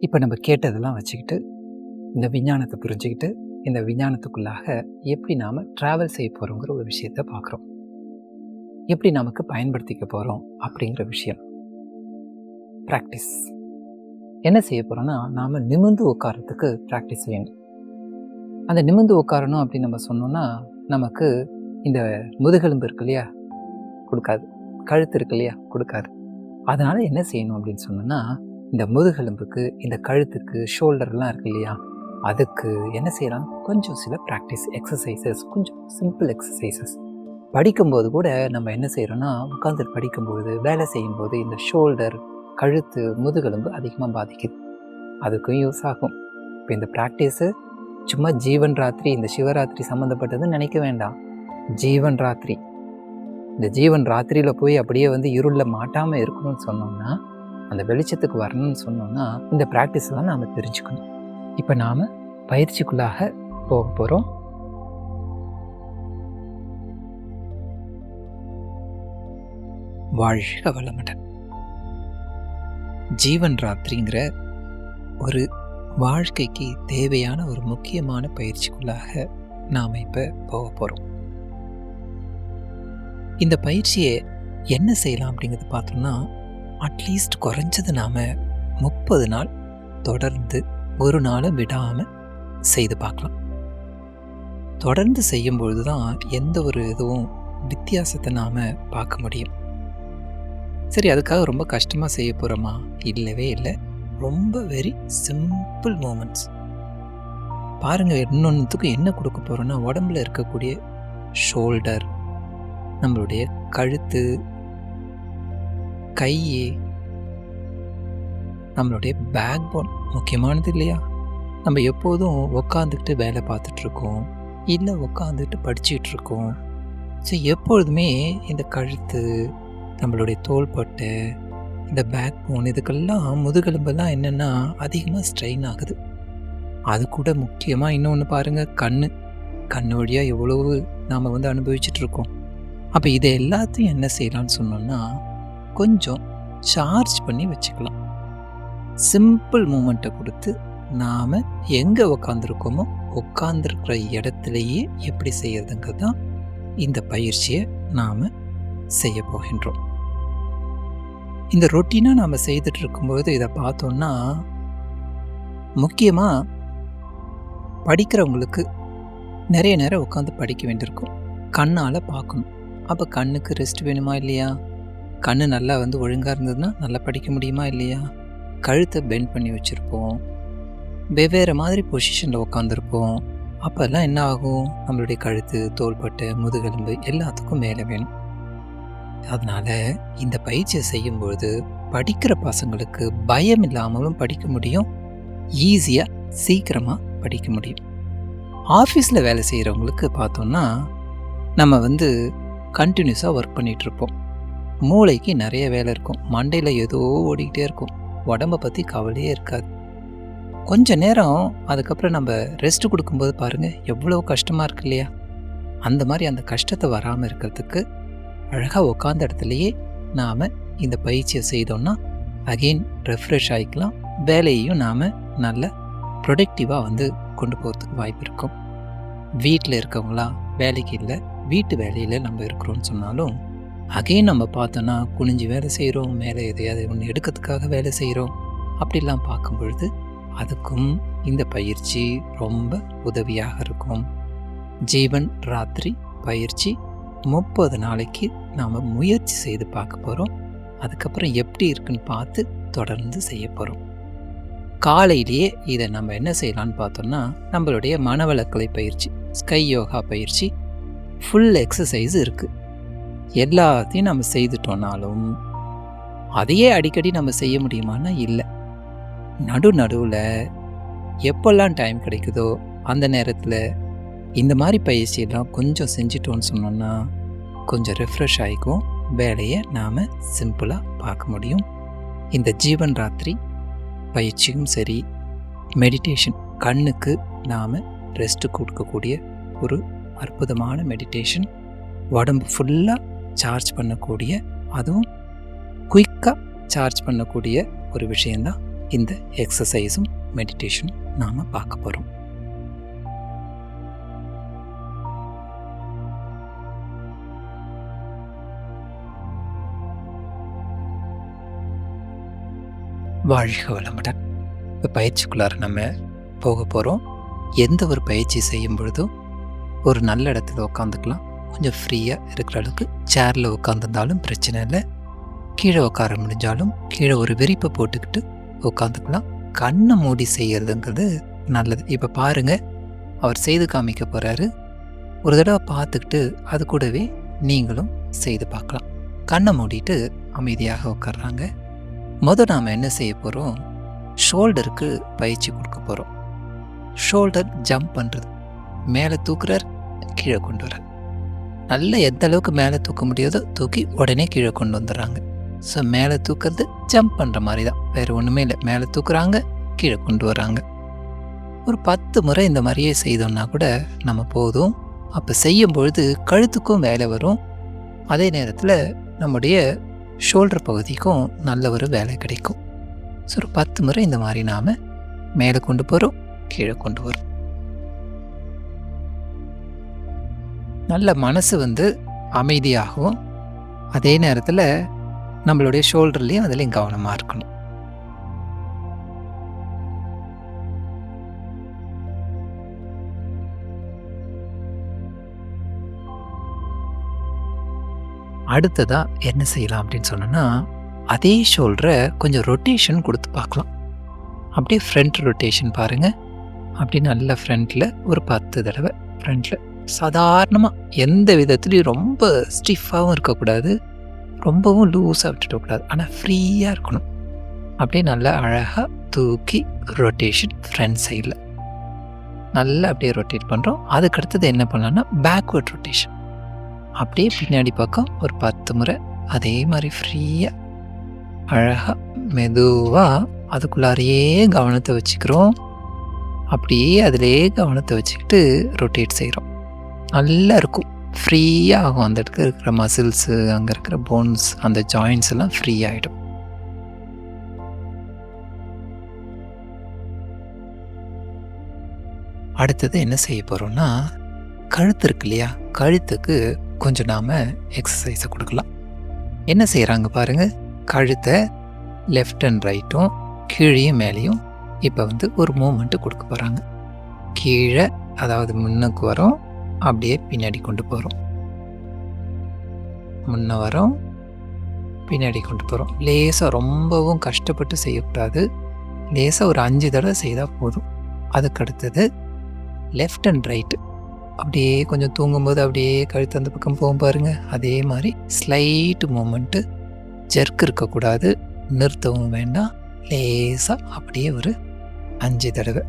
இப்போ நம்ம கேட்டதெல்லாம் வச்சுக்கிட்டு இந்த விஞ்ஞானத்தை புரிஞ்சுக்கிட்டு இந்த விஞ்ஞானத்துக்குள்ளாக எப்படி நாம் ட்ராவல் செய்ய போகிறோங்கிற ஒரு விஷயத்தை பார்க்குறோம். எப்படி நமக்கு பயன்படுத்திக்க போகிறோம் அப்படிங்கிற விஷயம். ப்ராக்டிஸ் என்ன செய்ய போகிறோன்னா நாம் நிமிர்ந்து உட்காரத்துக்கு ப்ராக்டிஸ் செய்யணும் அந்த நிமிர்ந்து உட்காரணும் அப்படின்னு நம்ம சொன்னோம்னா நமக்கு இந்த முதுகெலும்பு இருக்கு இல்லையா? கொடுக்காது. கழுத்து இருக்கு இல்லையா? கொடுக்காது. அதனால் என்ன செய்யணும் அப்படின்னு சொன்னோன்னா இந்த முதுகெலும்புக்கு இந்த கழுத்துக்கு ஷோல்டர்லாம் இருக்கு இல்லையா? அதுக்கு என்ன செய்யலாம்? கொஞ்சம் சில ப்ராக்டிஸ் எக்ஸசைசஸ் கொஞ்சம் சிம்பிள் எக்ஸசைசஸ் படிக்கும்போது கூட நம்ம என்ன செய்கிறோன்னா உட்காந்து படிக்கும்போது வேலை செய்யும்போது இந்த ஷோல்டர் கழுத்து முதுகெலும்பு அதிகமாக பாதிக்குது. அதுக்கும் யூஸ் ஆகும். இப்போ இந்த ப்ராக்டிஸு சும்மா ஜீவன் ராத்திரி இந்த சிவராத்திரி சம்மந்தப்பட்டதுன்னு நினைக்க வேண்டாம். ஜீவன் ராத்திரி. இந்த ஜீவன் ராத்திரியில் போய் அப்படியே வந்து இருளில் மாட்டாமல் இருக்கணும்னு சொன்னோம்னா அந்த வெளிச்சத்துக்கு வரணும்னு சொன்னோம்னா இந்த ப்ராக்டிஸ் தான் நாம் தெரிஞ்சுக்கணும். இப்போ நாம் பயிற்சிக்குள்ளாக போக போகிறோம் வாழ்க வளமுடன். ஜீவன் ராத்திரிங்கிற ஒரு வாழ்க்கைக்கு தேவையான ஒரு முக்கியமான பயிற்சிக்குள்ளாக நாம் இப்போ போக போகிறோம் இந்த பயிற்சியை என்ன செய்யலாம் அப்படிங்கிறது பார்த்தோம்னா அட்லீஸ்ட் குறைஞ்சது நாம் முப்பது நாள் தொடர்ந்து ஒரு நாளை விடாமல் செய்து பார்க்கலாம். தொடர்ந்து செய்யும்பொழுது தான் எந்த ஒரு இதுவும் வித்தியாசத்தை நாம் பார்க்க முடியும். சரி அதுக்காக ரொம்ப கஷ்டமாக செய்ய போகிறோமா இல்லவே இல்லை. ரொம்ப வெரி சிம்பிள் மூமெண்ட்ஸ் பாருங்கள் இன்னொன்றுத்துக்கும் என்ன கொடுக்க போகிறோன்னா உடம்புல இருக்கக்கூடிய ஷோல்டர் நம்மளுடைய கழுத்து கையே. நம்மளுடைய பேக் போன் முக்கியமானது இல்லையா? நம்ம எப்போதும் உக்காந்துக்கிட்டு வேலை பார்த்துட்ருக்கோம். இல்லை உக்காந்துக்கிட்டு படிச்சுக்கிட்டு இருக்கோம் ஸோ எப்பொழுதுமே இந்த கழுத்து நம்மளுடைய தோள்பட்டை இந்த பேக் போன் இதுக்கெல்லாம் முதுகெலும்பெல்லாம் என்னென்னா அதிகமாக ஸ்ட்ரெயின் ஆகுது. அது கூட முக்கியமாக இன்னொன்று பாருங்கள் கண் கண் வழியாக எவ்வளவு நாம் வந்து அனுபவிச்சுட்டு இருக்கோம் அப்போ இதை எல்லாத்தையும் என்ன செய்யலாம்னு சொன்னோன்னா கொஞ்சம் சார்ஜ் பண்ணி வச்சுக்கலாம். சிம்பிள் மூமெண்ட்டை கொடுத்து நாம் எங்கே உக்காந்துருக்கோமோ உட்காந்துருக்கிற இடத்துலையே எப்படி செய்கிறதுங்கிறது தான் இந்த பயிற்சியை நாம் செய்ய போகின்றோம். இந்த ரொட்டீனாக நாம் செய்துட்டு இருக்கும்போது இதை பார்த்தோன்னா முக்கியமாக படிக்கிறவங்களுக்கு நிறைய நேரம் உட்காந்து படிக்க வேண்டியிருக்கும். கண்ணால் பார்க்கணும். அப்போ கண்ணுக்கு ரெஸ்ட் வேணுமா இல்லையா? கண் நல்லா வந்து ஒழுங்காக இருந்ததுன்னா நல்லா படிக்க முடியுமா இல்லையா? கழுத்தை பெண்ட் பண்ணி வச்சுருப்போம். வெவ்வேறு மாதிரி பொசிஷனில் உட்காந்துருப்போம் அப்போல்லாம் என்ன ஆகும்? நம்மளுடைய கழுத்து தோள்பட்டை முதுகெலும்பு எல்லாத்துக்கும் மேலே வேணும். அதனால் இந்த பயிற்சியை செய்யும்பொழுது படிக்கிற பசங்களுக்கு பயம் இல்லாமலும் படிக்க முடியும். ஈஸியாக சீக்கிரமாக படிக்க முடியும். ஆஃபீஸில் வேலை செய்கிறவங்களுக்கு பார்த்தோன்னா நம்ம வந்து கண்டினியூஸாக ஒர்க் பண்ணிகிட்ருப்போம் மூளைக்கு நிறைய வேலை இருக்கும். மண்டையில் ஏதோ ஓடிக்கிட்டே இருக்கும். உடம்பை பற்றி கவலையே இருக்காது. கொஞ்ச நேரம் அதுக்கப்புறம் நம்ம ரெஸ்ட் கொடுக்கும்போது பாருங்கள் எவ்வளோ கஷ்டமாக இருக்கு இல்லையா? அந்த மாதிரி அந்த கஷ்டத்தை வராமல் இருக்கிறதுக்கு அழகாக உட்காந்த இடத்துலையே நாம் இந்த பயிற்சியை செய்தோம்னா அகெயின் ரெஃப்ரெஷ் ஆகிக்கலாம் வேலையையும் நாம் நல்ல ப்ரொடக்டிவாக வந்து கொண்டு போகிறதுக்கு வாய்ப்பு இருக்கும். வீட்டில் இருக்கவங்களாம் வேலைக்கு இல்லை வீட்டு வேலையில் நம்ம இருக்கிறோம்னு சொன்னாலும் அகைன் நம்ம பார்த்தோன்னா குனிஞ்சு வேலை செய்கிறோம் மேலே எதையாவது ஒன்று எடுக்கிறதுக்காக வேலை செய்கிறோம் அப்படிலாம் பார்க்கும் பொழுது அதுக்கும் இந்த பயிற்சி ரொம்ப உதவியாக இருக்கும். ஜீவன் ராத்திரி பயிற்சி முப்பது நாளைக்கு நாம் முயற்சி செய்து பார்க்க போகிறோம் அதுக்கப்புறம் எப்படி இருக்குன்னு பார்த்து தொடர்ந்து செய்ய போகிறோம் காலையிலேயே இதை நம்ம என்ன செய்யலான்னு பார்த்தோம்னா நம்மளுடைய மனவளக்கலை பயிற்சி ஸ்கை யோகா பயிற்சி ஃபுல் எக்ஸசைஸ் இருக்குது எல்லாத்தையும் நம்ம செய்துட்டோம்னாலும் அதையே அடிக்கடி நம்ம செய்ய முடியுமான்னா இல்லை. நடு நடுவில் எப்போல்லாம் டைம் கிடைக்குதோ அந்த நேரத்தில் இந்த மாதிரி பயிற்சியெல்லாம் கொஞ்சம் செஞ்சிட்டோன்னு சொன்னோன்னா கொஞ்சம் ரெஃப்ரெஷ் ஆகிக்கும். வேலையை நாம் சிம்பிளாக பார்க்க முடியும். இந்த ஜீவன் ராத்திரி பயிற்சியும் சரி மெடிடேஷன் கண்ணுக்கு நாம் ரெஸ்ட்டு கொடுக்கக்கூடிய ஒரு அற்புதமான மெடிடேஷன் உடம்பு ஃபுல்லாக சார்ஜ் பண்ணக்கூடிய அதுவும் குயிக்காக சார்ஜ் பண்ணக்கூடிய ஒரு விஷயந்தான் இந்த எக்ஸசைஸும் மெடிடேஷனும் நாம் பார்க்க போகிறோம் வாழ்க வளமுடன். இப்போ பயிற்சிக்குள்ளார நம்ம போக போகிறோம் எந்த ஒரு பயிற்சி செய்யும் பொழுதும் ஒரு நல்ல இடத்துல உட்காந்துக்கலாம் கொஞ்சம் ஃப்ரீயாக இருக்கிற அளவுக்கு சேரில் உட்காந்துருந்தாலும் பிரச்சனை இல்லை. கீழே உட்கார முடிஞ்சாலும் கீழே ஒரு விரிப்பை போட்டுக்கிட்டு உட்காந்துக்கலாம் கண்ணை மூடி செய்கிறதுங்கிறது நல்லது. இப்போ பாருங்கள் அவர் செய்து காமிக்க போகிறாரு ஒரு தடவை பார்த்துக்கிட்டு அது கூடவே நீங்களும் செய்து பார்க்கலாம். கண்ணை மூடிட்டு அமைதியாக உட்காடுறாங்க முதல் நாம் என்ன செய்ய போகிறோம் ஷோல்டருக்கு பயிற்சி கொடுக்க போகிறோம் ஷோல்டர் ஜம்ப் பண்ணுறது மேலே தூக்குறார் கீழே கொண்டு வரார் நல்ல எந்த அளவுக்கு மேலே தூக்க முடியாதோ தூக்கி உடனே கீழே கொண்டு வந்துடுறாங்க. ஸோ மேலே தூக்கிறது ஜம்ப் பண்ணுற மாதிரி தான். வேறு ஒன்றுமே இல்லை. மேலே தூக்குறாங்க கீழே கொண்டு வராங்க ஒரு பத்து முறை இந்த மாதிரியே செய்தோம்னா கூட நம்ம போதும். அப்போ செய்யும் பொழுது கழுத்துக்கும் வேலை வரும். அதே நேரத்தில் நம்முடைய ஷோல்டர் பகுதிக்கும் நல்ல ஒரு வேலை கிடைக்கும். ஸோ ஒரு பத்து முறை இந்த மாதிரி நாம் மேலே கொண்டு போகிறோம் கீழே கொண்டு வரும் நல்ல மனசு வந்து அமைதியாகவும் அதே நேரத்தில் நம்மளுடைய ஷோல்டர்லேயும் அதுலேயும் கவனமாக இருக்கணும். அடுத்ததாக என்ன செய்யலாம் அப்படின்னு சொன்னோன்னா அதே ஷோல்டரை கொஞ்சம் ரொட்டேஷன் கொடுத்து பார்க்கலாம். அப்படியே ஃப்ரண்ட் ரொட்டேஷன் பாருங்கள் அப்படி நல்ல ஃப்ரண்ட்டில் ஒரு பத்து தடவை ஃப்ரண்ட்டில் சாதாரணமாக எந்த விதத்துலேயும் ரொம்ப ஸ்டிஃபாகவும் இருக்கக்கூடாது ரொம்பவும் லூஸாக விட்டுட்டக்கூடாது ஆனால் ஃப்ரீயாக இருக்கணும். அப்படியே நல்லா அழகாக தூக்கி ரொட்டேஷன் ஃப்ரண்ட் சைடில் நல்லா அப்படியே ரொட்டேட் பண்ணுறோம் அதுக்கடுத்தது என்ன பண்ணலான்னா பேக்வேர்ட் ரொட்டேஷன் அப்படியே பின்னாடி பக்கம் ஒரு பத்து முறை அதே மாதிரி ஃப்ரீயாக அழகாக மெதுவாக அதுக்குள்ளாரையே கவனத்தை வச்சுக்கிறோம். அப்படியே அதிலே கவனத்தை வச்சுக்கிட்டு ரொட்டேட் செய்கிறோம் நல்லா இருக்கும் ஃப்ரீயாக ஆகும். அந்த இடத்துல இருக்கிற மசில்ஸு அங்கே இருக்கிற போன்ஸ் அந்த ஜாயின்ஸ் எல்லாம் ஃப்ரீ ஆகிடும் அடுத்தது என்ன செய்ய போகிறோம்னா கழுத்து இருக்கு இல்லையா? கழுத்துக்கு கொஞ்சம் நாம் எக்ஸசைஸை கொடுக்கலாம். என்ன செய்கிறாங்க பாருங்கள் கழுத்தை லெஃப்ட் அண்ட் ரைட்டும் கீழேயும் மேலேயும் இப்போ வந்து ஒரு மூமெண்ட்டு கொடுக்க போகிறாங்க கீழே அதாவது முன்னுக்கு வரும். அப்படியே பின்னாடி கொண்டு போகிறோம் முன்ன வரோம். பின்னாடி கொண்டு போகிறோம் லேசாக ரொம்பவும் கஷ்டப்பட்டு செய்யக்கூடாது. லேசாக ஒரு அஞ்சு தடவை செய்தால் போதும். அதுக்கு அடுத்தது லெஃப்ட் அண்ட் ரைட்டு அப்படியே கொஞ்சம் தூங்கும்போது அப்படியே கழுத்து அந்த பக்கம் போகும் பாருங்கள் அதே மாதிரி ஸ்லைட் மூமெண்ட்டு ஜெர்க் இருக்கக்கூடாது. நிறுத்தவும் வேண்டாம். லேசாக அப்படியே ஒரு அஞ்சு தடவை.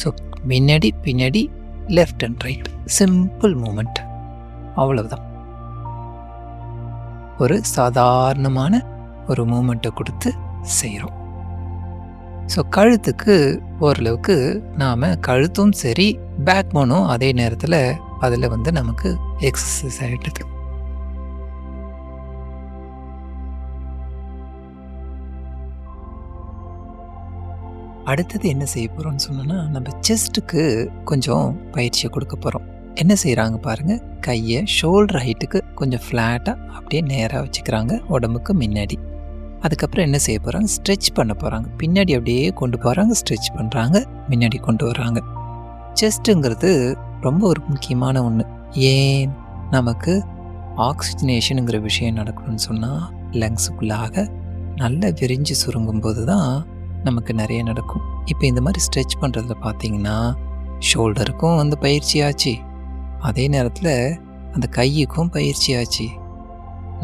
ஸோ முன்னாடி பின்னாடி left and right simple moment அவ்வளவுதான். ஒரு சாதாரணமான ஒரு மூமெண்ட்டை கொடுத்து செய்கிறோம் ஸோ கழுத்துக்கு ஓரளவுக்கு நாம் கழுத்தும் சரி பேக் போனும் அதே நேரத்தில் அதில் வந்து நமக்கு எக்ஸசைஸ் ஆகிடுது அடுத்தது என்ன செய்ய போகிறோம்னு சொன்னோன்னா நம்ம செஸ்ட்டுக்கு கொஞ்சம் பயிற்சியை கொடுக்க போகிறோம் என்ன செய்கிறாங்க பாருங்கள் கையை ஷோல்டர் ஹைட்டுக்கு கொஞ்சம் ஃப்ளாட்டாக அப்படியே நேராக வச்சுக்கிறாங்க உடம்புக்கு முன்னாடி. அதுக்கப்புறம் என்ன செய்ய போகிறாங்க ஸ்ட்ரெச் பண்ண போகிறாங்க பின்னாடி அப்படியே கொண்டு போகிறாங்க ஸ்ட்ரெச் பண்ணுறாங்க முன்னாடி கொண்டு வராங்க செஸ்ட்டுங்கிறது ரொம்ப ஒரு முக்கியமான ஒன்று ஏன் நமக்கு ஆக்சிஜனேஷனுங்கிற விஷயம் நடக்கணும்னு சொன்னால் லங்ஸுக்குள்ளாக நல்லா விரிஞ்சு சுருங்கும் போது தான் நமக்கு நிறைய நடக்கும். இப்போ இந்த மாதிரி ஸ்ட்ரெச் பண்ணுறதுல பார்த்தீங்கன்னா ஷோல்டருக்கும் வந்து பயிற்சி ஆச்சு. அதே நேரத்தில் அந்த கையுக்கும் பயிற்சி ஆச்சு.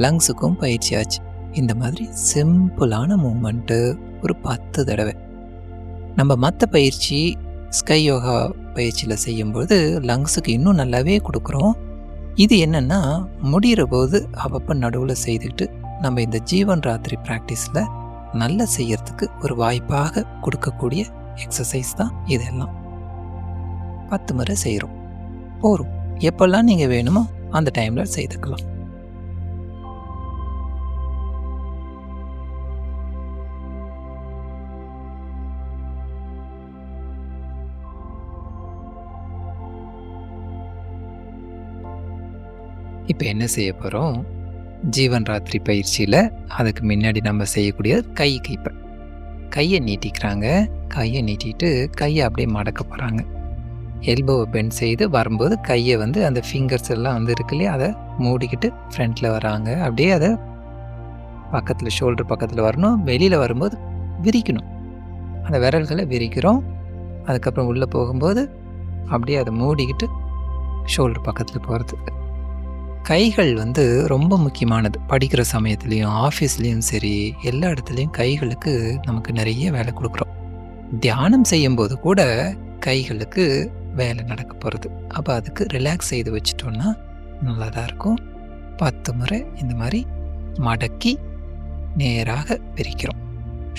லங்ஸுக்கும் பயிற்சி ஆச்சு. இந்த மாதிரி சிம்பிளான மூமெண்ட்டு ஒரு பத்து தடவை. நம்ம மற்ற பயிற்சி ஸ்கை யோகா பயிற்சியில் செய்யும்போது லங்ஸுக்கு இன்னும் நல்லாவே கொடுக்குறோம். இது என்னென்னா முடிகிற போது அப்பப்போ நடுவில் செய்துக்கிட்டு நம்ம இந்த ஜீவன் ராத்திரி ப்ராக்டிஸில் நல்ல செய்யறதுக்கு ஒரு வாய்ப்பாக கொடுக்கக்கூடிய எக்ஸசைஸ் தான் இதெல்லாம். பத்து முறை செய்கிறோம் போகிறோம் எப்பெல்லாம் நீங்கள் வேணுமோ அந்த டைமில் செய்துக்கலாம். இப்போ என்ன செய்ய போகிறோம் ஜீவன் ராத்திரி பயிற்சியில் அதுக்கு முன்னாடி நம்ம செய்யக்கூடிய கை கைப்பை. கையை நீட்டிக்கிறாங்க. கையை நீட்டிட்டு கையை அப்படியே மடக்க போகிறாங்க எல்போவை பெண்ட் செய்து வரும்போது கையை வந்து அந்த ஃபிங்கர்ஸ் எல்லாம் வந்து இருக்கு இல்லையா அதை மூடிக்கிட்டு ஃப்ரண்ட்டில் வராங்க. அப்படியே அதை பக்கத்தில் ஷோல்டர் பக்கத்தில் வரணும். வெளியில் வரும்போது விரிக்கணும். அந்த விரல்களை விரிக்கிறோம். அதுக்கப்புறம் உள்ளே போகும்போது அப்படியே அதை மூடிக்கிட்டு ஷோல்டர் பக்கத்தில் போகிறதுக்கு கைகள் வந்து ரொம்ப முக்கியமானது. படிக்கிற சமயத்துலேயும் ஆஃபீஸ்லேயும் சரி எல்லா இடத்துலையும் கைகளுக்கு நமக்கு நிறைய வேலை கொடுக்குறோம். தியானம் செய்யும்போது கூட கைகளுக்கு வேலை நடக்க போகிறது அப்போ அதுக்கு ரிலாக்ஸ் செய்து வச்சிட்டோன்னா நல்லா தான் இருக்கும். பத்து முறை இந்த மாதிரி மடக்கி நேராக பிரிக்கிறோம்.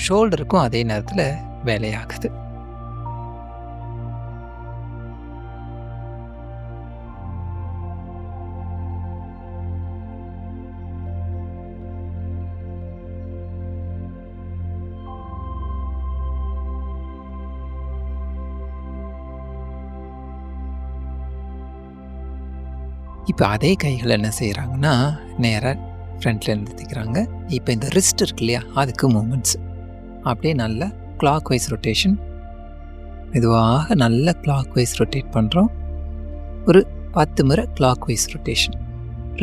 ஷோல்டருக்கும் அதே நேரத்தில் வேலையாகுது. இப்போ அதே கைகள் என்ன செய்கிறாங்கன்னா நேராக ஃப்ரண்ட்டில் நிறுத்திக்கிறாங்க. இப்போ இந்த ரிஸ்ட் இருக்கு இல்லையா அதுக்கு மூமெண்ட்ஸ் அப்படியே நல்ல கிளாக் வைஸ் ரொட்டேஷன் மெதுவாக நல்ல கிளாக் வைஸ் ரொட்டேட் பண்ணுறோம் ஒரு பத்து முறை கிளாக் வைஸ் ரொட்டேஷன்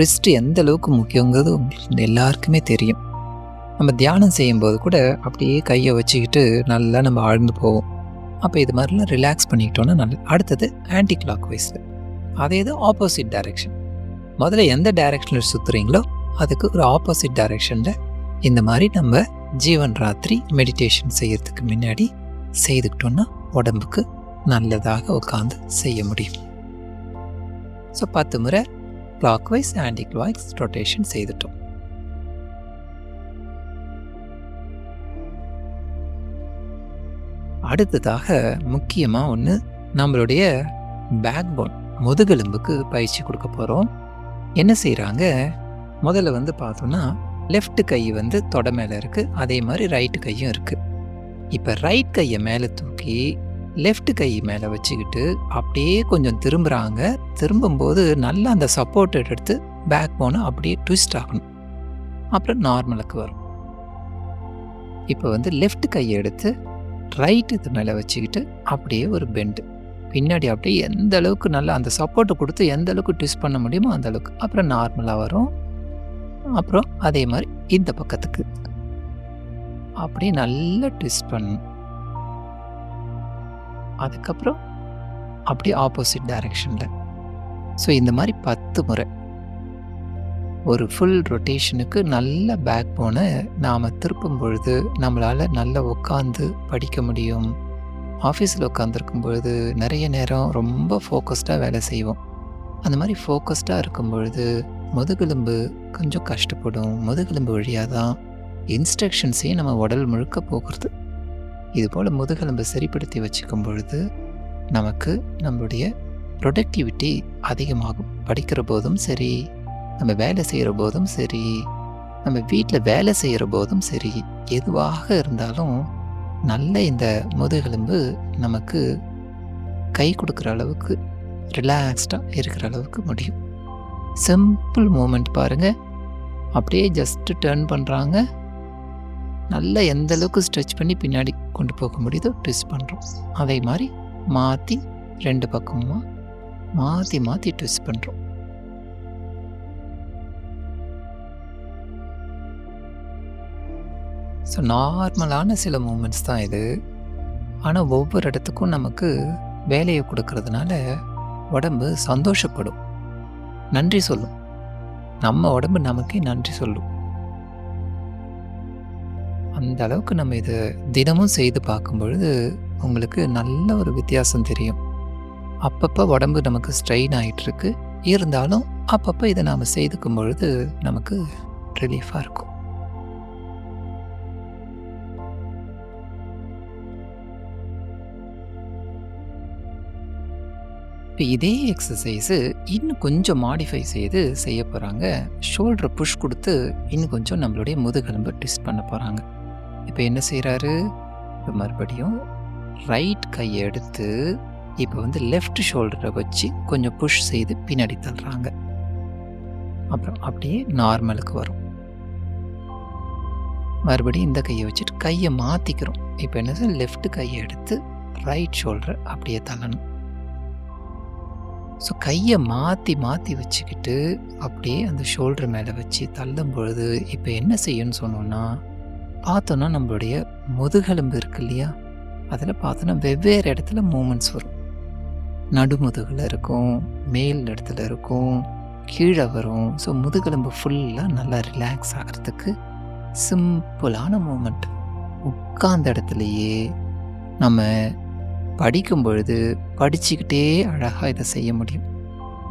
ரிஸ்ட் எந்த அளவுக்கு முக்கியங்கிறது உங்களுக்கு எல்லாருக்குமே தெரியும். நம்ம தியானம் செய்யும்போது கூட அப்படியே கையை வச்சுக்கிட்டு நல்லா நம்ம ஆழ்ந்து போவோம். அப்போ இது மாதிரிலாம் ரிலாக்ஸ் பண்ணிக்கிட்டோன்னா நல்ல அடுத்தது ஆன்டி கிளாக் வைஸில் அதே இது ஆப்போசிட் டைரெக்ஷன் முதல்ல எந்த டைரெக்ஷனில் சுற்றுறீங்களோ அதுக்கு ஒரு ஆப்போசிட் டைரெக்ஷனில் இந்த மாதிரி நம்ம ஜீவன் ராத்திரி மெடிடேஷன் செய்கிறதுக்கு முன்னாடி செய்துக்கிட்டோன்னா உடம்புக்கு நல்லதாக உட்காந்து செய்ய முடியும். ஸோ பத்து முறை clockwise anticlockwise rotation செய்துட்டோம். அடுத்ததாக முக்கியமாக ஒன்று நம்மளுடைய பேக் போன் முதுகெலும்புக்கு பயிற்சி கொடுக்க போகிறோம் என்ன செய்கிறாங்க முதல்ல வந்து பார்த்தோன்னா லெஃப்ட் கை வந்து தொட மேலே இருக்குது அதே மாதிரி ரைட்டு கையும் இருக்குது இப்போ ரைட் கையை மேலே தூக்கி லெஃப்ட் கை மேலே வச்சுக்கிட்டு அப்படியே கொஞ்சம் திரும்புகிறாங்க திரும்பும்போது நல்லா அந்த சப்போர்ட் எடுத்து பேக் போனை அப்படியே ட்விஸ்ட் ஆகணும். அப்புறம் நார்மலுக்கு வரும். இப்போ வந்து லெஃப்ட் கையை எடுத்து ரைட்டு இது மேலே வச்சுக்கிட்டு அப்படியே ஒரு பெண்டு பின்னாடி அப்படியே எந்த அளவுக்கு நல்லா அந்த சப்போர்ட்டை கொடுத்து எந்த அளவுக்கு ட்விஸ்ட் பண்ண முடியுமோ அந்த அளவுக்கு. அப்புறம் நார்மலாக வரும். அப்புறம் அதே மாதிரி இந்த பக்கத்துக்கு. அப்படியே நல்லா ட்விஸ்ட் பண்ணும் அதுக்கப்புறம் அப்படியே ஆப்போசிட் டைரக்ஷனில் ஸோ இந்த மாதிரி பத்து முறை. ஒரு ஃபுல் ரொட்டேஷனுக்கு நல்ல பேக் போனை நாம் திருப்பும் பொழுது நம்மளால் நல்லா உட்காந்து படிக்க முடியும். ஆஃபீஸில் உட்காந்துருக்கும் பொழுது நிறைய நேரம் ரொம்ப ஃபோக்கஸ்டாக வேலை செய்வோம். அந்த மாதிரி ஃபோக்கஸ்டாக இருக்கும் பொழுது முதுகெலும்பு கொஞ்சம் கஷ்டப்படும். முதுகெலும்பு வழியாக தான் இன்ஸ்ட்ரக்ஷன்ஸையும் நம்ம உடல் முழுக்க போகிறது. இது போல் முதுகெலும்பை சரிப்படுத்தி வச்சுக்கும் பொழுது நமக்கு நம்மளுடைய ப்ரொடக்டிவிட்டி அதிகமாகும். படிக்கிற போதும் சரி நம்ம வேலை செய்கிற போதும் சரி நம்ம வீட்டில் வேலை செய்கிற போதும் சரி எதுவாக இருந்தாலும் நல்ல இந்த முதுகெலும்பு நமக்கு கை கொடுக்குற அளவுக்கு ரிலாக்ஸ்டாக இருக்கிற அளவுக்கு முடியும். சிம்பிள் மூமெண்ட் பாருங்கள் அப்படியே ஜஸ்ட்டு டேர்ன் பண்ணுறாங்க நல்லா எந்த அளவுக்கு ஸ்ட்ரெச் பண்ணி பின்னாடி கொண்டு போக முடியுதோ ட்விஸ்ட் பண்ணுறோம் அதே மாதிரி மாற்றி ரெண்டு பக்கமும் மாற்றி மாற்றி ட்விஸ்ட் பண்ணுறோம் ஸோ நார்மலான சில மூமெண்ட்ஸ் தான் இது. ஆனால் ஒவ்வொரு இடத்துக்கும் நமக்கு வேலையை கொடுக்கறதுனால உடம்பு சந்தோஷப்படும். நன்றி சொல்லும். நம்ம உடம்பு நமக்கே நன்றி சொல்லும். அந்த அளவுக்கு நம்ம இதை தினமும் செய்து பார்க்கும் பொழுது உங்களுக்கு நல்ல ஒரு வித்தியாசம் தெரியும். அப்பப்போ உடம்பு நமக்கு ஸ்ட்ரெயின் ஆகிட்டுருக்கு இருந்தாலும் அப்பப்போ இதை நாம் செய்துக்கும் பொழுது நமக்கு ரிலீஃபாக இருக்கும். இப்போ இதே எக்ஸசைஸு இன்னும் கொஞ்சம் மாடிஃபை செய்து செய்ய போகிறாங்க ஷோல்டரை புஷ் கொடுத்து இன்னும் கொஞ்சம் நம்மளுடைய முதுகெலும்பு ட்விஸ்ட் பண்ண போகிறாங்க இப்போ என்ன செய்கிறாரு இப்போ மறுபடியும் ரைட் கையை எடுத்து இப்போ வந்து லெஃப்ட் ஷோல்டரை வச்சு கொஞ்சம் புஷ் செய்து பின்னாடி தள்ளுறாங்க. அப்புறம் அப்படியே நார்மலுக்கு வரும். மறுபடியும் இந்த கையை வச்சுட்டு கையை மாற்றிக்கிறோம் இப்போ என்ன சார்? லெஃப்ட் கையை எடுத்து ரைட் ஷோல்டரை அப்படியே தள்ளணும். ஸோ கையை மாற்றி மாற்றி வச்சுக்கிட்டு அப்படியே அந்த ஷோல்டர் மேலே வச்சு தள்ளும் பொழுது இப்போ என்ன செய்யணும்னு சொன்னோன்னா பார்த்தோன்னா நம்மளுடைய முதுகெலும்பு இருக்கு இல்லையா? அதில் பார்த்தோன்னா வெவ்வேறு இடத்துல மூமெண்ட்ஸ் வரும். நடுமுதுகில் இருக்கும் மேல் இடத்துல இருக்கும் கீழே வரும். ஸோ முதுகெலும்பு ஃபுல்லாக நல்லா ரிலாக்ஸ் ஆகிறதுக்கு சிம்பிளான மூமெண்ட் உட்கார்ந்த இடத்துலையே நம்ம படிக்கும் பொழுது படிச்சுக்கிட்டே அழகாக இதை செய்ய முடியும்.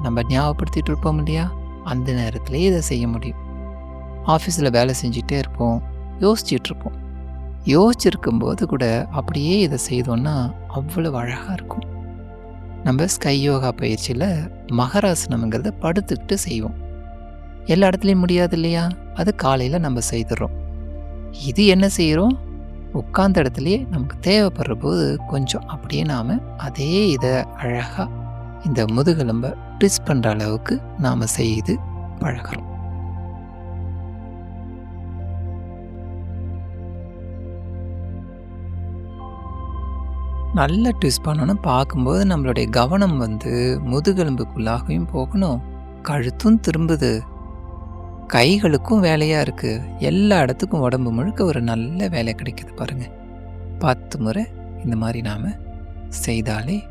நம்ம ஞாபகப்படுத்திட்டு இருப்போம் இல்லையா? அந்த நேரத்துலேயே இதை செய்ய முடியும். ஆஃபீஸில் வேலை செஞ்சுட்டே இருப்போம் யோசிச்சிட்ருப்போம் யோசிச்சிருக்கும்போது கூட அப்படியே இதை செய்தோன்னா அவ்வளவு அழகாக இருக்கும். நம்ம ஸ்கை யோகா பயிற்சியில் மகராசனம்ங்கிறத படுத்துக்கிட்டு செய்வோம். எல்லா இடத்துலையும் முடியாது இல்லையா? அது காலையில் நம்ம செய்துடுறோம் இது என்ன செய்கிறோம் உட்கார்ந்த இடத்துலையே நமக்கு தேவைப்படுற போது கொஞ்சம் அப்படியே நாம் அதே இதை அழகாக இந்த முதுகெலும்பை ட்விஸ்ட் பண்ணுற அளவுக்கு நாம் செய்து பழகிறோம். நல்லா ட்விஸ்ட் பண்ணணும். பார்க்கும்போது நம்மளுடைய கவனம் வந்து முதுகெலும்புக்குள்ளாகவும் போகணும். கழுத்தும் திரும்புது. கைகளுக்கும் வேலையாக இருக்குது எல்லா இடத்துக்கும் உடம்பு முழுக்க ஒரு நல்ல வேலை கிடைக்கிது பாருங்கள் பத்து முறை இந்த மாதிரி நாம் செய்தாலே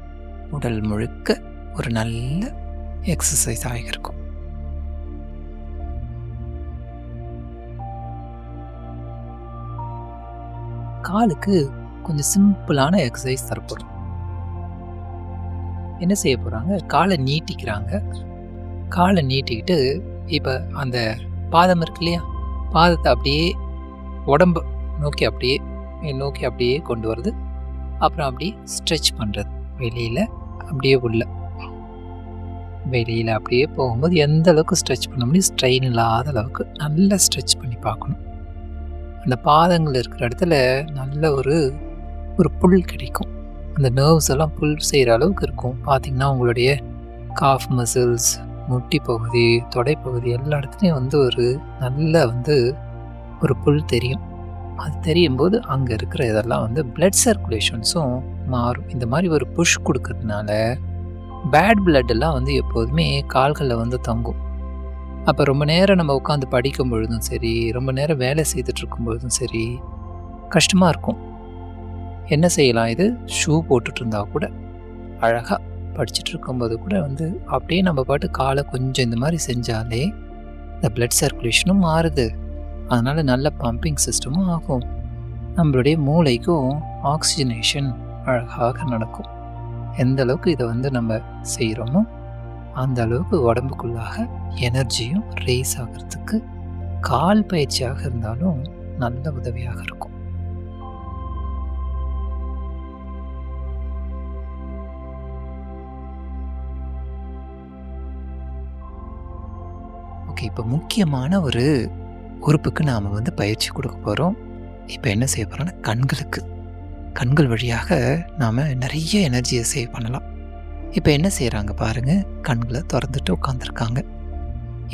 உடல் முழுக்க ஒரு நல்ல எக்ஸசைஸ் ஆகியிருக்கும் காலுக்கு கொஞ்சம் சிம்பிளான எக்ஸசைஸ் தரப்படும் என்ன செய்ய போகிறாங்க காலை நீட்டிக்கிறாங்க. காலை நீட்டிக்கிட்டு இப்போ அந்த பாதம் இருக்கு இல்லையா? பாதத்தை அப்படியே உடம்பு நோக்கி அப்படியே நோக்கி அப்படியே கொண்டு வருது அப்புறம் அப்படியே ஸ்ட்ரெச் பண்ணுறது வெளியில் அப்படியே உள்ள. வெளியில் அப்படியே போகும்போது எந்த அளவுக்கு ஸ்ட்ரெச் பண்ண முடியும்? ஸ்ட்ரெயின் இல்லாத அளவுக்கு நல்லா ஸ்ட்ரெச் பண்ணி பார்க்கணும். அந்த பாதங்கள் இருக்கிற இடத்துல நல்ல ஒரு ஒரு புல் கிடைக்கும். அந்த நர்வ்ஸ் எல்லாம் புல் செய்கிற அளவுக்கு இருக்கும். பார்த்திங்கன்னா உங்களுடைய காஃப் மசில்ஸ் முட்டி பகுதி தொடைப்பகுதி எல்லா இடத்துலையும் வந்து ஒரு நல்ல வந்து ஒரு புல் தெரியும். அது தெரியும் போது அங்கே இருக்கிற இதெல்லாம் வந்து பிளட் சர்க்குலேஷன்ஸும் மாறும். இந்த மாதிரி ஒரு புஷ் கொடுக்கறதுனால பேட் பிளட் எல்லாம் வந்து எப்போதுமே கால்களில் வந்து தங்கும். அப்போ ரொம்ப நேரம் நம்ம உட்காந்து படிக்கும் பொழுதும் சரி ரொம்ப நேரம் வேலை செய்துட்டு இருக்கும் பொழுதும் சரி கஷ்டமாக இருக்கும். என்ன செய்யலாம் இது? ஷூ போட்டுட்டு இருந்தால் கூட அழகாக படிச்சுட்டு இருக்கும்போது கூட வந்து அப்படியே நம்ம பாட்டு காலை கொஞ்சம் இந்த மாதிரி செஞ்சாலே இந்த பிளட் சர்க்குலேஷனும் மாறுது. அதனால் நல்ல பம்பிங் சிஸ்டமும் ஆகும். நம்மளுடைய மூளைக்கும் ஆக்சிஜனேஷன் அழகாக நடக்கும். எந்த அளவுக்கு இதை வந்து நம்ம செய்கிறோமோ அந்த அளவுக்கு உடம்புக்குள்ளாக எனர்ஜியும் ரேஸ் ஆகிறதுக்கு கால் பயிற்சியாக இருந்தாலும் நல்ல உதவியாக இருக்கும். நமக்கு இப்போ முக்கியமான ஒரு உறுப்புக்கு நாம் வந்து பயிற்சி கொடுக்க போகிறோம் இப்போ என்ன செய்ய போகிறோம்னா கண்களுக்கு. கண்கள் வழியாக நாம் நிறைய எனர்ஜியை சேவ் பண்ணலாம். இப்போ என்ன செய்கிறாங்க பாருங்கள் கண்களை திறந்துட்டு உட்காந்துருக்காங்க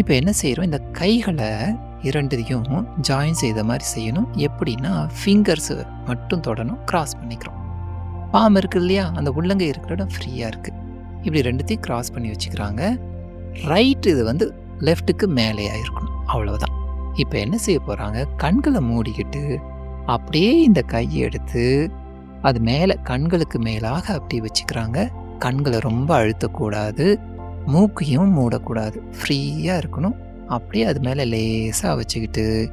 இப்போ என்ன செய்கிறோம் இந்த கைகளை இரண்டையும் ஜாயின் செய்த மாதிரி செய்யணும். எப்படின்னா ஃபிங்கர்ஸு மட்டும் தொடணும் க்ராஸ் பண்ணிக்கிறோம். பாம் இருக்கு இல்லையா அந்த உள்ளங்கை இருக்கிற இடம் ஃப்ரீயாக இருக்குது இப்படி ரெண்டுத்தையும் க்ராஸ் பண்ணி வச்சுக்கிறாங்க. ரைட் இது வந்து லெஃப்ட்டுக்கு மேலேயா இருக்கணும் அவ்வளோதான் இப்போ என்ன செய்ய போகிறாங்க கண்களை மூடிக்கிட்டு அப்படியே இந்த கையை எடுத்து அது மேலே கண்களுக்கு மேலாக அப்படி வச்சுக்கிறாங்க. கண்களை ரொம்ப அழுத்தக்கூடாது. மூக்கையும் மூடக்கூடாது. ஃப்ரீயாக இருக்கணும். அப்படியே அது மேலே லேசாக வச்சுக்கிட்டு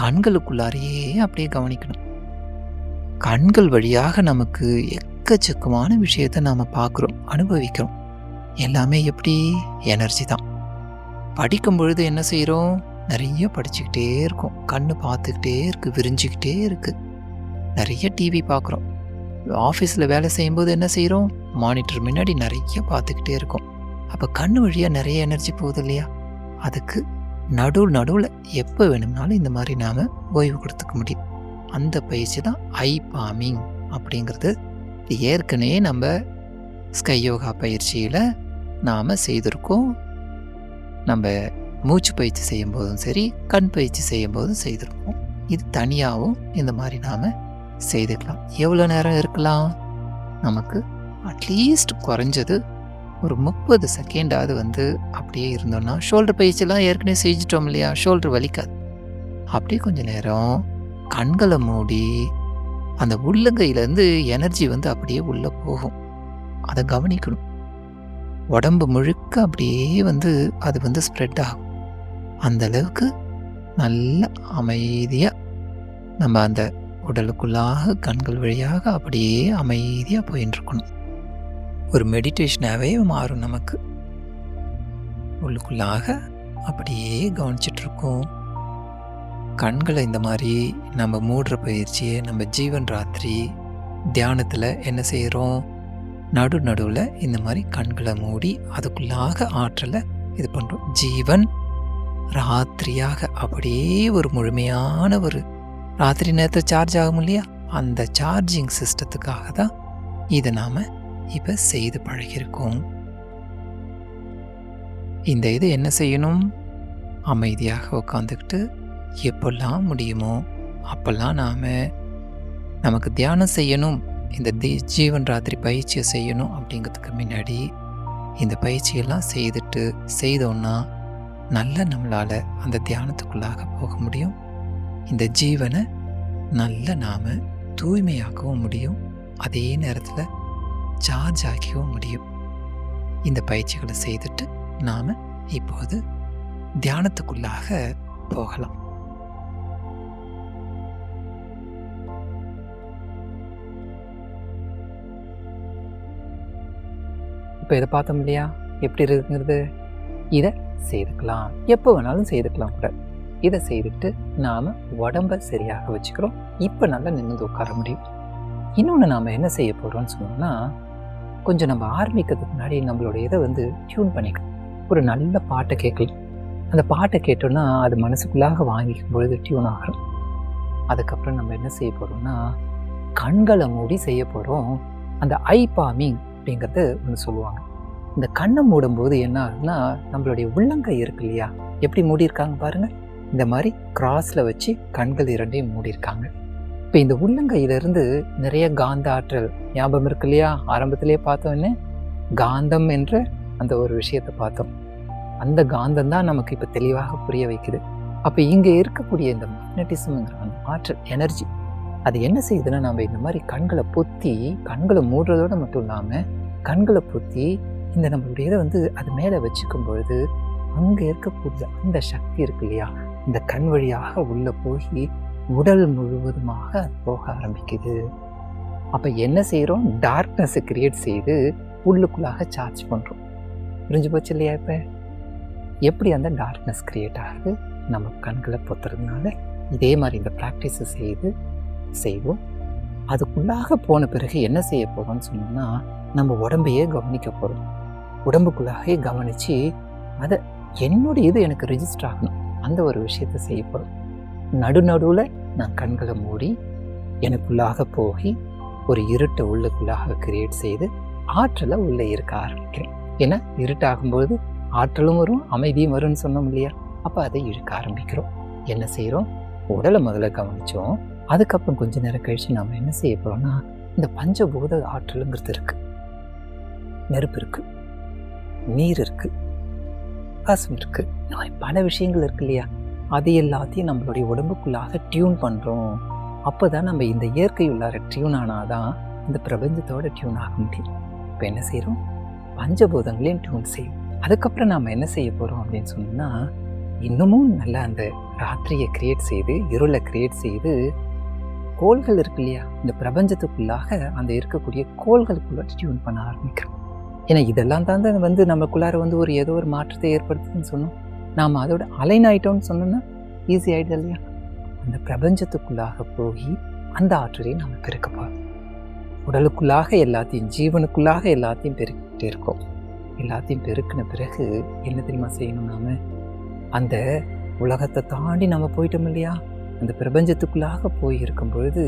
கண்களுக்குள்ளாரையே அப்படியே கவனிக்கணும். கண்கள் வழியாக நமக்கு எக்கச்சக்கமான விஷயத்தை நாம் பார்க்குறோம் அனுபவிக்கிறோம். எல்லாமே எப்படி? எனர்ஜி தான். படிக்கும் பொழுது என்ன செய்கிறோம் நிறைய படிச்சுக்கிட்டே இருக்கோம். கண்ணு பார்த்துக்கிட்டே இருக்குது விரிஞ்சிக்கிட்டே இருக்குது நிறைய டிவி பார்க்குறோம். ஆஃபீஸில் வேலை செய்யும்போது என்ன செய்கிறோம் மானிட்டர் முன்னாடி நிறைய பார்த்துக்கிட்டே இருக்கோம். அப்போ கண் வழியாக நிறைய எனர்ஜி போகுது இல்லையா? அதுக்கு நடு நடுவில் எப்போ வேணும்னாலும் இந்த மாதிரி நாம் ஓய்வு கொடுத்துக்க முடியும். அந்த பயிற்சி தான் ஐ பாமிங் அப்படிங்கிறது. ஏற்கனவே நம்ம ஸ்கை யோகா பயிற்சியில் நாம் செய்திருக்கோம். நம்ம மூச்சு பயிற்சி செய்யும் போதும் சரி கண் பயிற்சி செய்யும் போதும் செய்திருப்போம். இது தனியாகவும் இந்த மாதிரி நாம் செய்துக்கலாம். எவ்வளோ நேரம் இருக்கலாம்? நமக்கு அட்லீஸ்ட் குறைஞ்சது ஒரு முப்பது செகண்டாவது வந்து அப்படியே இருந்தோம்னா ஷோல்டர் பயிற்சிலாம் ஏற்கனவே செஞ்சிட்டோம் இல்லையா? ஷோல்டர் வலிக்காது. அப்படியே கொஞ்ச நேரம் கண்களை மூடி அந்த உள்ளங்கையிலேருந்து எனர்ஜி வந்து அப்படியே உள்ளே போகும். அதை கவனிக்கணும். உடம்பு முழுக்க அப்படியே வந்து அது வந்து ஸ்ப்ரெட் ஆகும். அந்த அளவுக்கு நல்ல அமைதியாக நம்ம அந்த உடலுக்குள்ளாக கண்கள் வழியாக அப்படியே அமைதியாக போயின்னு ஒரு மெடிடேஷனாகவே மாறும் நமக்கு. உள்ளுக்குள்ளாக அப்படியே கவனிச்சிட்ருக்கோம் கண்களை இந்த மாதிரி நம்ம மூடுற பயிற்சியை நம்ம ஜீவன் ராத்திரி தியானத்தில் என்ன செய்கிறோம் நடு நடுவில் இந்த மாதிரி கண்களை மூடி அதுக்குள்ளாக ஆற்றலை இது பண்ணுறோம் ஜீவன் ராத்திரியாக அப்படியே ஒரு முழுமையான ஒரு ராத்திரி நேரத்தில் சார்ஜ் ஆகும் இல்லையா? அந்த சார்ஜிங் சிஸ்டத்துக்காக தான் இதை நாம் இப்போ செய்து பழகியிருக்கோம். இந்த இது என்ன செய்யணும்? அமைதியாக உட்காந்துக்கிட்டு எப்பெல்லாம் முடியுமோ அப்போல்லாம் நாம் நமக்கு தியானம் செய்யணும். இந்த தி ஜீவன் ராத்திரி பயிற்சியை செய்யணும் அப்படிங்கிறதுக்கு முன்னாடி இந்த பயிற்சியெல்லாம் செய்துட்டு செய்தோன்னா நல்ல நம்மளால் அந்த தியானத்துக்குள்ளாக போக முடியும். இந்த ஜீவனை நல்ல நாம் தூய்மையாக்கவும் முடியும். அதே நேரத்தில் சார்ஜ் ஆக்கவும் முடியும். இந்த பயிற்சிகளை செய்துட்டு நாம் இப்போது தியானத்துக்குள்ளாக போகலாம். இப்போ இதை பார்த்தோம் இல்லையா எப்படி இருக்குங்கிறது? இதை செய்துக்கலாம். எப்போ வேணாலும் செய்துக்கலாம் கூட. இதை செய்துட்டு நாம் உடம்ப சரியாக வச்சுக்கிறோம். இப்போ நல்லா நிமிர்ந்து உட்கார முடியும். இன்னொன்று நாம் என்ன செய்ய போகிறோம்னு சொன்னோம்னா கொஞ்சம் நம்ம ஆரம்பிக்கிறதுக்கு முன்னாடி நம்மளோட இதை வந்து டியூன் பண்ணிக்கணும். ஒரு நல்ல பாட்டை கேட்கலாம். அந்த பாட்டை கேட்டோன்னா அது மனசுக்குள்ளாக வாங்கிக்கும் பொழுது டியூன் ஆகணும் அதுக்கப்புறம் நம்ம என்ன செய்ய போகிறோம்னா கண்களை மூடி செய்ய போகிறோம் அந்த ஐ பாமிங் அப்படிங்கிறத ஒன்று சொல்லுவாங்க. இந்த கண்ணை மூடும்போது என்ன ஆகுதுன்னா நம்மளுடைய உள்ளங்கை இருக்கு இல்லையா? எப்படி மூடியிருக்காங்க பாருங்கள் இந்த மாதிரி கிராஸில் வச்சு கண்கள் இரண்டையும் மூடியிருக்காங்க. இப்போ இந்த உள்ளங்கையிலிருந்து நிறைய காந்த ஆற்றல் ஞாபகம் இருக்கு இல்லையா? ஆரம்பத்திலேயே பார்த்தோன்னே காந்தம் என்ற அந்த ஒரு விஷயத்தை பார்த்தோம். அந்த காந்தம் தான் நமக்கு இப்போ தெளிவாக புரிய வைக்குது. அப்போ இங்கே இருக்கக்கூடிய இந்த மேக்னட்டிசம்ங்கிற அந்த ஆற்றல் எனர்ஜி அது என்ன செய்யுதுன்னா நம்ம இந்த மாதிரி கண்களை பொத்தி கண்களை மூடுறதோடு மட்டும் இல்லாமல் கண்களை பொத்தி இந்த நம்மளுடைய இதை வந்து அது மேலே வச்சுக்கும் பொழுது அங்கே இருக்கக்கூடிய அந்த சக்தி இருக்கு இல்லையா? இந்த கண் வழியாக உள்ளே போய் உடல் முழுவதுமாக அது போக ஆரம்பிக்குது. அப்போ என்ன செய்கிறோம்? டார்க்னஸை கிரியேட் செய்து உள்ளுக்குள்ளாக சார்ஜ் பண்ணுறோம் புரிஞ்சு போச்சு இல்லையா இப்போ? எப்படி அந்த டார்க்னஸ் கிரியேட் ஆகுது? நம்ம கண்களை பொத்துறதுனால இதே மாதிரி இந்த ப்ராக்டிஸை செய்து செய்வோம். அதுக்குள்ளாக போன பிறகு என்ன செய்ய போகிறோம்னு சொன்னோம்னா நம்ம உடம்பையே கவனிக்க போகிறோம் உடம்புக்குள்ளாகவே கவனித்து அதை என்னுடைய இது எனக்கு ரிஜிஸ்டர் ஆகணும். அந்த ஒரு விஷயத்தை செய்ய போகிறோம் நடு நடுவில் நான் கண்களை மூடி எனக்குள்ளாக போய் ஒரு இருட்டை உள்ளுக்குள்ளாக கிரியேட் செய்து ஆற்றலை உள்ளே இருக்க ஆரம்பிக்கிறேன். ஏன்னா இருட்டாகும்போது ஆற்றலும் வரும் அமைதியும் வரும்னு சொன்னோம் இல்லையா? அப்போ அதை இழுக்க ஆரம்பிக்கிறோம். என்ன செய்கிறோம் உடலை முதல்ல கவனித்தோம் அதுக்கப்புறம் கொஞ்ச நேரம் கழித்து நம்ம என்ன செய்ய போகிறோம்னா இந்த பஞ்சபூத ஆற்றலுங்கிறது இருக்குது நெருப்பு இருக்கு நீர் இருக்கு ஆகாசம் இருக்கு. இந்த மாதிரி பல விஷயங்கள் இருக்கு இல்லையா? அது எல்லாத்தையும் நம்மளுடைய உடம்புக்குள்ளாக டியூன் பண்ணுறோம் அப்போ தான் நம்ம இந்த இயற்கை உள்ளார டியூன் ஆனால் தான் இந்த பிரபஞ்சத்தோட டியூன் ஆக முடியும். இப்போ என்ன செய்கிறோம் பஞ்சபூதங்களையும் டியூன் செய்யும். அதுக்கப்புறம் நாம் என்ன செய்ய போகிறோம் அப்படின்னு சொன்னால் இன்னமும் நல்லா அந்த ராத்திரியை கிரியேட் செய்து இருளை கிரியேட் செய்து கோள்கள் இருக்கு இல்லையா? இந்த பிரபஞ்சத்துக்குள்ளாக அந்த இருக்கக்கூடிய கோள்களுக்குள்ள டியூன் பண்ண ஆரம்பிக்கிறோம். ஏன்னா இதெல்லாம் தான் வந்து நமக்குள்ளார வந்து ஒரு ஏதோ ஒரு மாற்றத்தை ஏற்படுத்துதுன்னு சொன்னோம். நாம் அதோட அலைன் ஆயிட்டோம்னு சொன்னோம்னா ஈஸி ஆகிடுது இல்லையா? அந்த பிரபஞ்சத்துக்குள்ளாக போய் அந்த ஆற்றலை நாம் பெருக்க போகிறோம் உடலுக்குள்ளாக எல்லாத்தையும் ஜீவனுக்குள்ளாக எல்லாத்தையும் பெருக்கிட்டே இருக்கோம். எல்லாத்தையும் பெருக்கின பிறகு என்ன தெரியுமா செய்யணும் நாம? அந்த உலகத்தை தாண்டி நம்ம போயிட்டோம் இல்லையா? அந்த பிரபஞ்சத்துக்குள்ளாக போய் இருக்கும் பொழுது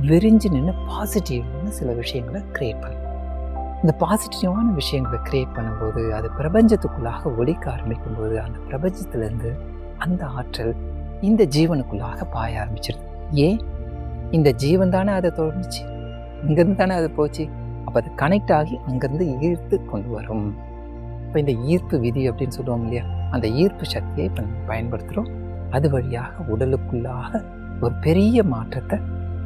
விரிஞ்சு நின்று பாசிட்டிவ்னு சில விஷயங்களை க்ரியேட் பண்ணும் இந்த பாசிட்டிவான விஷயங்களை கிரியேட் பண்ணும்போது அது பிரபஞ்சத்துக்குள்ளாக ஒழிக்க ஆரம்பிக்கும் போது அந்த பிரபஞ்சத்திலேருந்து அந்த ஆற்றல் இந்த ஜீவனுக்குள்ளாக பாய ஆரம்பிச்சிருது. ஏன்? இந்த ஜீவன் தானே அதை தொடர்ந்துச்சு இங்கேருந்து தானே அது போச்சு. அப்போ அது கனெக்ட் ஆகி அங்கேருந்து ஈர்த்து கொண்டு வரும். இப்போ இந்த ஈர்ப்பு விதி அப்படின்னு சொல்லுவோம் இல்லையா? அந்த ஈர்ப்பு சக்தியை இப்போ நம்ம பயன்படுத்துகிறோம் அது வழியாக உடலுக்குள்ளாக ஒரு பெரிய மாற்றத்தை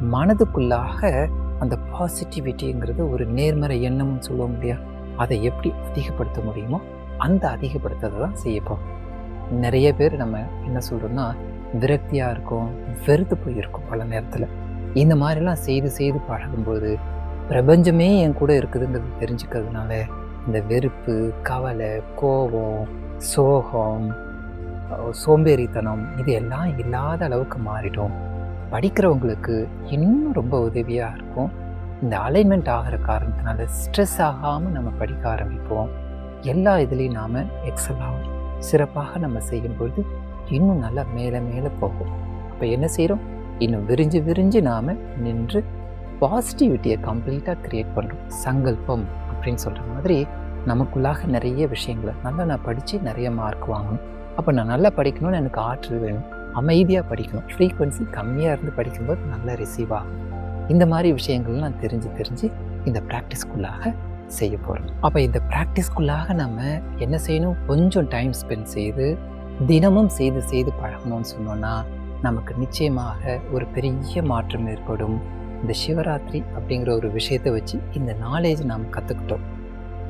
மனதுக்குள்ளாக அந்த பாசிட்டிவிட்டிங்கிறது ஒரு நேர்மறை எண்ணம்னு சொல்லுவோம் இல்லையா? அதை எப்படி அதிகப்படுத்த முடியுமோ அந்த அதிகப்படுத்துறதை தான் செய்யப்போம் நிறைய பேர் நம்ம என்ன சொல்கிறோம்னா விரக்தியாக இருக்கும் வெறுத்து போயிருக்கும் பல நேரத்தில். இந்த மாதிரிலாம் செய்து செய்து பழகும்போது பிரபஞ்சமே என் கூட இருக்குதுங்கிறது தெரிஞ்சுக்கிறதுனால இந்த வெறுப்பு கவலை கோபம் சோகம் சோம்பேறித்தனம் இது எல்லாம் இல்லாத அளவுக்கு மாறிடும் படிக்கிறவங்களுக்கு இன்னும் ரொம்ப உதவியாக இருக்கும். இந்த அலைன்மெண்ட் ஆகிற காரணத்தினால ஸ்ட்ரெஸ் ஆகாமல் நம்ம படிக்க ஆரம்பிப்போம். எல்லா இதுலேயும் நாம் எக்ஸல் ஆகும் சிறப்பாக நம்ம செய்யும்பொழுது இன்னும் நல்லா மேலே மேலே போகும். அப்போ என்ன செய்கிறோம் இன்னும் விரிஞ்சு விரிஞ்சு நாம் நின்று பாசிட்டிவிட்டியை கம்ப்ளீட்டாக க்ரியேட் பண்ணுறோம் சங்கல்பம் அப்படின்னு சொல்கிற மாதிரி நமக்குள்ளாக நிறைய விஷயங்களை நல்லா நான் படித்து நிறைய மார்க் வாங்கணும். அப்போ நான் நல்லா படிக்கணும்னு எனக்கு ஆற்றல் வேணும். அமைதியாக படிக்கணும். ஃப்ரீக்வன்சி கம்மியாக இருந்து படிக்கும்போது நல்லா ரிசீவ் ஆகும். இந்த மாதிரி விஷயங்கள்லாம் தெரிஞ்சு தெரிஞ்சு இந்த ப்ராக்டிஸ்க்குள்ளாக செய்ய போகிறோம் அப்போ இந்த ப்ராக்டிஸ்க்குள்ளாக நம்ம என்ன செய்யணும்? கொஞ்சம் டைம் ஸ்பெண்ட் செய்து தினமும் செய்து செய்து பழகணும்னு சொன்னோன்னா நமக்கு நிச்சயமாக ஒரு பெரிய மாற்றம் ஏற்படும். இந்த சிவராத்திரி அப்படிங்கிற ஒரு விஷயத்தை வச்சு இந்த நாலேஜ் நாம் கற்றுக்கிட்டோம்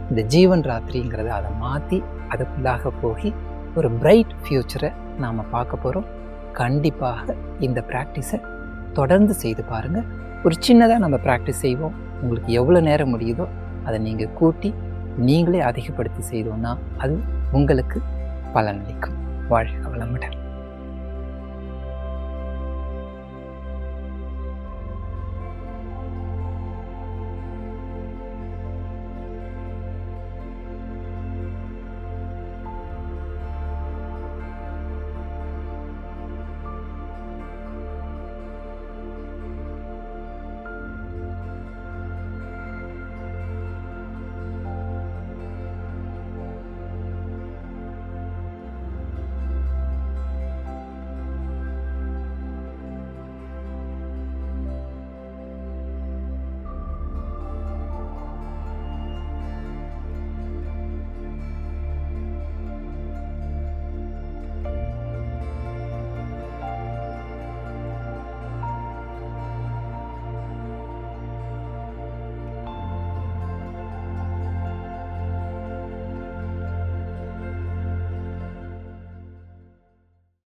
இந்த ஜீவன் ராத்திரிங்கிறத அதை மாற்றி அதுக்குள்ளாக போய் ஒரு பிரைட் ஃப்யூச்சரை நாம் பார்க்க போகிறோம் கண்டிப்பாக இந்த ப்ராக்டிஸை தொடர்ந்து செய்து பாருங்கள் ஒரு சின்னதாக நம்ம ப்ராக்டிஸ் செய்வோம். உங்களுக்கு எவ்வளோ நேரம் முடியுதோ அதை நீங்கள் கூட்டி நீங்களே அதிகப்படுத்தி செய்தோன்னா அது உங்களுக்கு பலனளிக்கும் வாழ்க வளமுடன்.